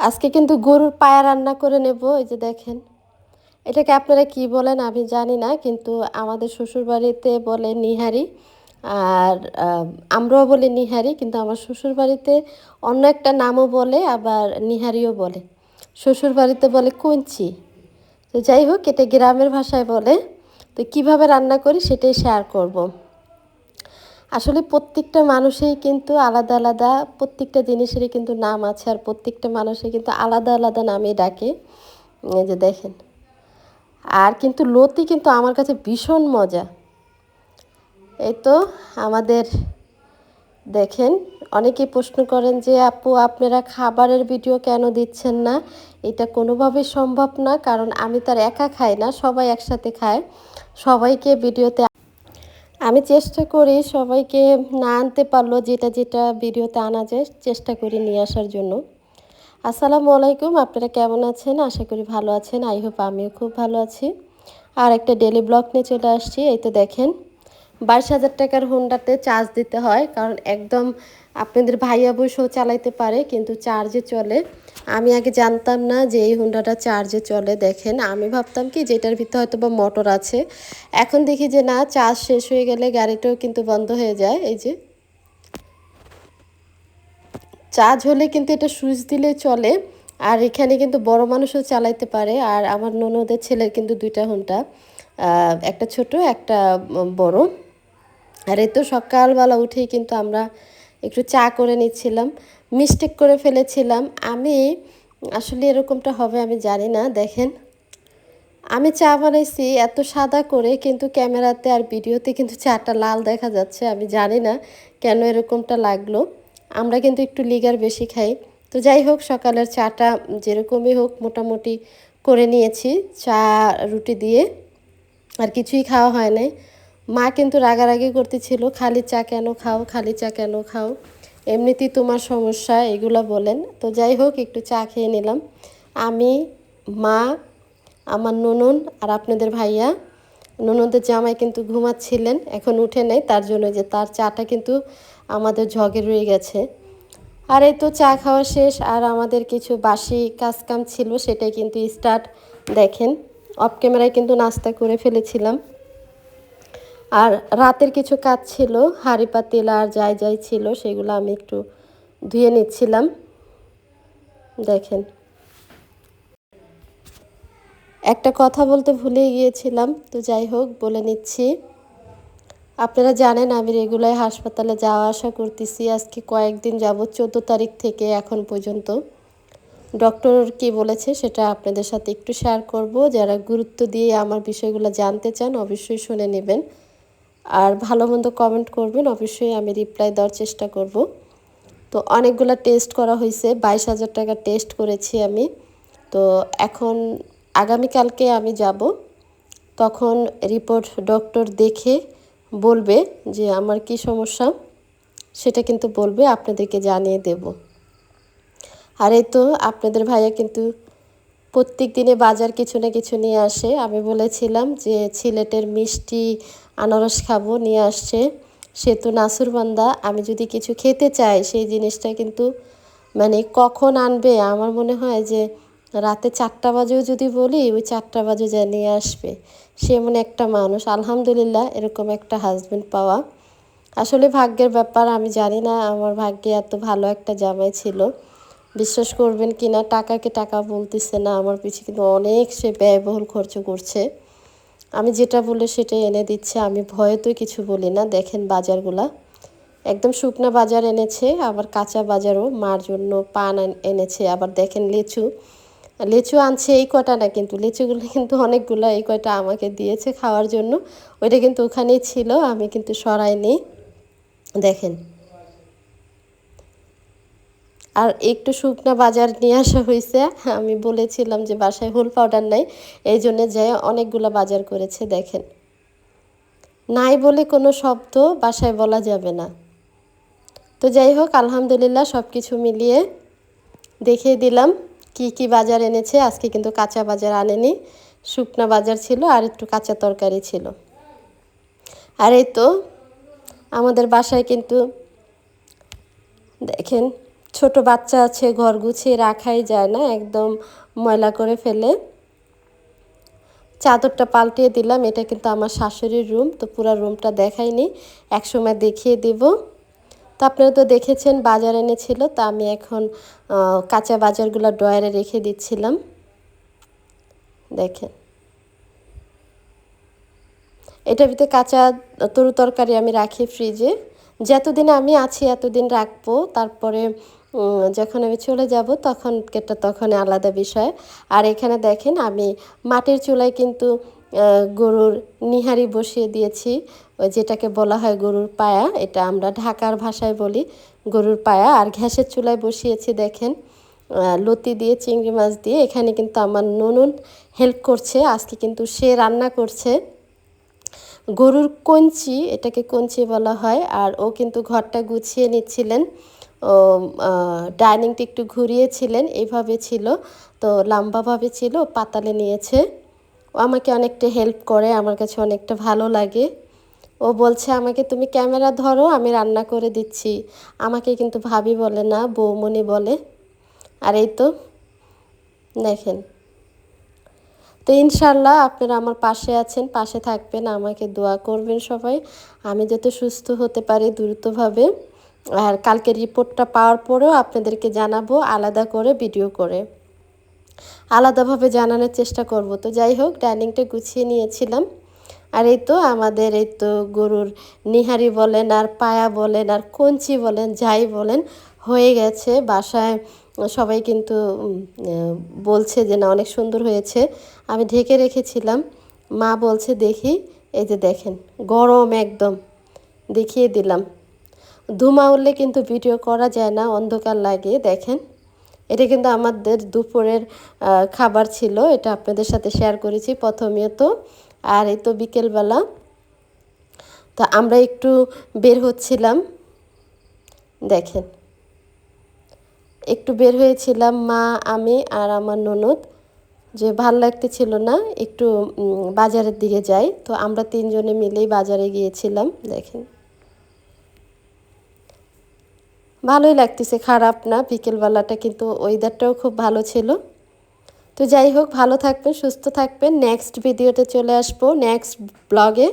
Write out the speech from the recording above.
আজকে কিন্তু গরুর পায়া রান্না করে নেব, এই যে দেখেন। এটাকে আপনারা কি বলেন আমি জানি না, কিন্তু আমাদের শ্বশুরবাড়িতে বলে নিহারি, আর আমরাও বলি নিহারি, কিন্তু আমার শ্বশুরবাড়িতে অন্য একটা নামও বলে, আবার নিহারিও বলে। শ্বশুরবাড়িতে বলে কঞ্চি। তো যাই হোক, এটা গ্রামের ভাষায় বলে। তো কীভাবে রান্না করি সেটাই শেয়ার করব। আসলে প্রত্যেকটা মানুষেই কিন্তু আলাদা আলাদা, প্রত্যেকটা জিনিসেরই কিন্তু নাম আছে আর প্রত্যেকটা মানুষই কিন্তু আলাদা আলাদা নামে ডাকে। এই যে দেখেন। আর কিন্তু লতি কিন্তু আমার কাছে ভীষণ মজা। এই তো আমাদের দেখেন, অনেকেই প্রশ্ন করেন যে, আপু, আপনারা খাবারের ভিডিও কেন দিচ্ছেন না? এটা কোনোভাবেই সম্ভব না, কারণ আমি তার একা খাই না, সবাই একসাথে খায়। সবাইকে ভিডিওতে আমি চেষ্টা করি সবাইকে না আনতে পারল যেটা যেটা ভিডিওতে আনা যায় চেষ্টা করি নিয়ে আসার জন্য। আসসালামু আলাইকুম, আপনারা কেমন আছেন? আশা করি ভালো আছেন। আই হোপ আমিও খুব ভালো আছি। আর একটা ডেলি ব্লগ নিয়ে চলে আসছি। এই তো দেখেন বাইশ হাজার টাকার হোন্ডাতে চার্জ দিতে হয়, কারণ একদম আপনাদের ভাইয়া বসেও চালাইতে পারে, কিন্তু চার্জে চলে। আমি আগে জানতাম না যে এই হোন্ডাটা চার্জে চলে, দেখেন। আমি ভাবতাম কি যেটার ভিতরে হয়তো বা মোটর আছে। এখন দেখি যে না চার্জ শেষ হয়ে গেলে গাড়িটাও কিন্তু বন্ধ হয়ে যায়। এই যে চার্জ হলে কিন্তু এটা সুইচ দিলে চলে, আর এখানে কিন্তু বড় মানুষও চালাইতে পারে, আর আমার ননদের ছেলের কিন্তু দুইটা হোন্ডা একটা ছোট, একটা বড়। আর এই তো সকালবেলা উঠেই কিন্তু আমরা একটু চা করে নিচ্ছিলাম মিস্টেক করে ফেলেছিলাম। আমি আসলে এরকমটা হবে আমি জানি না, দেখেন। আমি চা বানাইছি এত সাদা করে, কিন্তু ক্যামেরাতে আর ভিডিওতে কিন্তু চাটা লাল দেখা যাচ্ছে, আমি জানি না কেন এরকমটা লাগল। আমরা কিন্তু একটু লিগার বেশি খাই। তো যাই হোক, সকালের চাটা যেরকমই হোক মোটামুটি করে নিয়েছি, চা, রুটি দিয়ে। আর কিছুই খাওয়া হয় নাই। মা কিন্তু রাগারাগি করতেছিল, খালি চা কেন খাও, খালি চা কেন খাও? এমনিতেই তোমার সমস্যা, এগুলো বলেন। তো যাই হোক, একটু চা খেয়ে নিলাম। আমি, মা, আমার ননন আর আপনাদের ভাইয়া। ননদের জামাই কিন্তু ঘুমাচ্ছিলেন, এখন উঠে নেই, তার জন্য যে তার চাটা কিন্তু আমাদের ঝগে রয়ে গেছে। আর এই তো চা খাওয়া শেষ, আর আমাদের কিছু বাসি কাজকাম ছিল, সেটাই কিন্তু স্টার্ট। দেখেন, অফ ক্যামেরায় কিন্তু নাস্তা করে ফেলেছিলাম। আর রাতের কিছু কাজ ছিল হাঁড়ি পাতিল আর যাই যাই ছিল, সেগুলো আমি একটু ধুয়ে নিচ্ছিলাম। দেখেন। একটা কথা বলতে ভুলে গিয়েছিলাম, তো যাই হোক, বলে নিচ্ছি। আপনারা জানেন, আমি রেগুলার হাসপাতালে যাওয়া আসা করতেছি, আজকে কয়েকদিন যাব চোদ্দ তারিখ থেকে এখন পর্যন্ত। ডক্টর কি বলেছে, সেটা আপনাদের সাথে একটু শেয়ার করব। যারা গুরুত্ব দিয়ে আমার বিষয়গুলো জানতে চান, অবশ্যই শুনে নেবেন। আর ভালো মন্দ কমেন্ট করবেন, অবশ্যই আমি রিপ্লাই দেওয়ার চেষ্টা করব। তো অনেকগুলো টেস্ট করা হয়েছে, বাইশ হাজার টাকা টেস্ট করেছি আমি। তো এখন আগামীকালকে আমি যাব, তখন রিপোর্ট ডক্টর দেখে বলবে যে আমার কি সমস্যা, সেটা কিন্তু বলবে, আপনাদেরকে জানিয়ে দেব। আর এই তো আপনাদের ভাইয়া কিন্তু প্রত্যেক দিনে বাজার কিছু না কিছু নিয়ে আসে। আমি বলেছিলাম যে সিলেটের মিষ্টি আনারস খাব, নিয়ে আসছে সে তো নাসুরবান্দা। আমি যদি কিছু খেতে চাই, সেই জিনিসটা কিন্তু মানে কখন আনবে? আমার মনে হয় যে রাতে চারটা বাজেও যদি বলি, ওই চারটা বাজে যা নিয়ে আসবে। সে এমন একটা মানুষ। আলহামদুলিল্লাহ, এরকম একটা হাজব্যান্ড পাওয়া। আসলে ভাগ্যের ব্যাপার, আমি জানি না, আমার ভাগ্যে এত ভালো একটা জামাই ছিল। বিশ্বাস করবেন কি না টাকাকে টাকা বলতেছে না, আমার পিছিয়ে কিন্তু অনেক সে ব্যয়বহুল খরচ করছে। আমি যেটা বলে সেটা এনে দিচ্ছে, আমি ভয়ে ভয়েতেই কিছু বলি না। দেখেন বাজারগুলা, একদম শুকনা বাজার এনেছে, আবার কাঁচা বাজারও, মার জন্য পান এনেছে। আবার দেখেন লিচু লিচু আনছে এই কটা না, কিন্তু লিচুগুলো কিন্তু অনেকগুলো, এই কয়টা আমাকে দিয়েছে খাওয়ার জন্য। ওইটা কিন্তু ওখানেই ছিল, আমি কিন্তু সরাইনি। দেখেন আর একটু শুকনা বাজার নিয়ে আসা হয়েছে আমি বলেছিলাম যে বাসায় হোল পাউডার নাই, এই জন্যে যে অনেকগুলো বাজার করেছে, দেখেন। নাই বলে কোনো শব্দ বাসায় বলা যাবে না। তো যাই হোক, আলহামদুলিল্লাহ সব কিছু মিলিয়ে দেখিয়ে দিলাম কি কি বাজার এনেছে। আজকে কিন্তু কাঁচা বাজার আনেনি, শুকনা বাজার ছিল আর একটু কাঁচা তরকারি ছিল। আর এই তো আমাদের বাসায় কিন্তু দেখেন ছোট বাচ্চা আছে, ঘর গুছিয়ে রাখাই যায় না, একদম ময়লা করে ফেলে। চাদরটা পাল্টিয়ে দিলাম, এটা কিন্তু আমার শাশুড়ির রুম, তো পুরো রুমটা দেখাইনি, একসময় দেখিয়ে দিব। তো আপনারা তো দেখেছেন, বাজার এনেছিল, তা আমি এখন কাঁচা বাজারগুলো ডয়ারে রেখে দিচ্ছিলাম। দেখেন। এটার ভিতরে কাঁচা তরু তরকারি আমি রাখি ফ্রিজে। যতদিন আমি আছি, এতদিন রাখব। তারপরে যখন আমি চলে যাব, তখন এটা তখন আলাদা বিষয়। আর এখানে দেখেন, আমি মাটির চুলায় কিন্তু গরুর নিহারি বসিয়ে দিয়েছি। যেটাকে বলা হয় গরুর পায়া, এটা আমরা ঢাকার ভাষায় বলি গরুর পায়া। আর ঘ্যাসের চুলায় বসিয়েছি, দেখেন লতি দিয়ে, চিংড়ি মাছ দিয়ে। এখানে কিন্তু আমার ননুন হেল্প করছে, আজকে কিন্তু সে রান্না করছে। গরুর কঞ্চি, এটাকে কঞ্চি বলা হয়, আর ও কিন্তু ঘরটা গুছিয়ে নিচ্ছিলেন। ডাইনিংটা একটু ঘুরিয়েছিলেন, এইভাবে ছিল, তো লম্বাভাবে ছিল, পাতালে নিয়েছে। ও আমাকে অনেকটা হেল্প করে, আমার কাছে অনেকটা ভালো লাগে। ও বলছে, আমাকে তুমি ক্যামেরা ধরো, আমি রান্না করে দিচ্ছি। আমাকে কিন্তু ভাবি বলে না বৌমণি বলে। আর এই তো, দেখেন। তো ইনশাল্লাহ আপনারা আমার পাশে আছেন, পাশে থাকবেন, আমাকে দোয়া করবেন সবাই। আমি যাতে সুস্থ হতে পারি দ্রুতভাবে। আর কালকে রিপোর্টটা পাওয়ার পরেও আপনাদেরকে জানাব আলাদা করে, ভিডিও করে। আলাদাভাবে জানানোর চেষ্টা করব। তো যাই হোক, ডাইনিংটা গুছিয়ে নিয়েছিলাম। আর এই তো আমাদের, এই তো গরুর নিহারি বলেন, আর পায়া বলেন, আর কঞ্চি বলেন, যাই বলেন, হয়ে গেছে। বাসায় সবাই কিন্তু বলছে যে না, অনেক সুন্দর হয়েছে। আমি ঢেকে রেখেছিলাম। মা বলছে, দেখি, এই যে দেখেন, গরম একদম। দেখিয়ে দিলাম। ধুমা উঠলে কিন্তু ভিডিও করা যায় না, অন্ধকার লাগে, দেখেন। এটা কিন্তু আমাদের দুপুরের খাবার ছিল, এটা আপনাদের সাথে শেয়ার করেছি প্রথমেও আর এই তো বিকেলবেলা। তো আমরা একটু বের হচ্ছিলাম, দেখেন। একটু বের হয়েছিলাম মা, আমি আর আমার ননদ, যে ভালো লাগতেছিল না, একটু বাজারের দিকে যাই। তো আমরা তিনজনে মিলেই বাজারে গিয়েছিলাম, দেখেন। ভালোই লাগতেছে, খারাপ না, বিকেলবেলাটা কিন্তু ওয়েদারটাও খুব ভালো ছিল। তো যাই হোক, ভালো থাকবেন, সুস্থ থাকবেন। নেক্সট ভিডিওতে চলে আসব নেক্সট ব্লগে